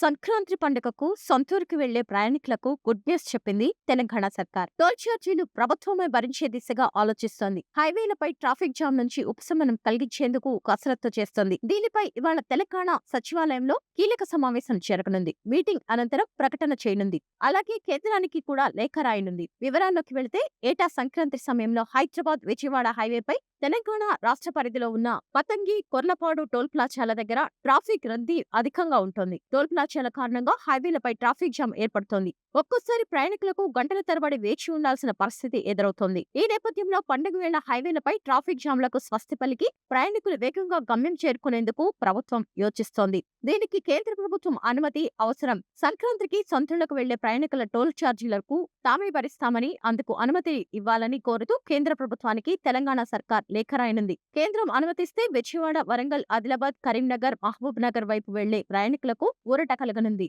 సంక్రాంతి పండుగకు సొంతూరుకు వెళ్ళే ప్రయాణికులకు గుడ్ న్యూస్ చెప్పింది తెలంగాణ సర్కార్. టోల్ ఛార్జీలు ప్రభుత్వమే భరించే దిశగా ఆలోచిస్తోంది. హైవేలపై ట్రాఫిక్ జామ్ నుంచి ఉపశమనం కలిగించేందుకు కసరత్తు చేస్తోంది. దీనిపై ఇవాళ తెలంగాణ సచివాలయంలో కీలక సమావేశం జరగనుంది. మీటింగ్ అనంతరం ప్రకటన చేయనుంది. అలాగే కేంద్రానికి కూడా లేఖ రాయనుంది. వివరాల్లోకి వెళితే ఏటా సంక్రాంతి సమయంలో హైదరాబాద్ విజయవాడ హైవేపై తెలంగాణ రాష్ట్ర పరిధిలో ఉన్న పతంగి కొర్లపాడు టోల్ ప్లాచాల దగ్గర ట్రాఫిక్ రద్దీ అధికంగా ఉంటుంది. టోల్ ప్లాచాల కారణంగా హైవేలపై ట్రాఫిక్ జామ్ ఏర్పడుతోంది. ఒక్కోసారి ప్రయాణికులకు గంటల తరబడి వేచి ఉండాల్సిన పరిస్థితి ఎదురవుతోంది. ఈ నేపథ్యంలో పండుగ వేళ హైవేలపై ట్రాఫిక్ జామ్లకు స్వస్తి పలికి ప్రయాణికులు వేగంగా గమ్యం చేరుకునేందుకు ప్రభుత్వం యోచిస్తోంది. దీనికి కేంద్ర ప్రభుత్వం అనుమతి అవసరం. సంక్రాంతికి సొంతలకు వెళ్ళే ప్రయాణికుల టోల్ ఛార్జీలకు తామే భరిస్తామని అందుకు అనుమతి ఇవ్వాలని కోరుతూ కేంద్ర ప్రభుత్వానికి తెలంగాణ సర్కార్ లేఖ రాయనుంది. కేంద్రం అనుమతిస్తే విజయవాడ వరంగల్ ఆదిలాబాద్ కరీంనగర్ మహబూబ్ నగర్ వైపు వెళ్ళే ప్రయాణికులకు ఊరట కలగనుంది.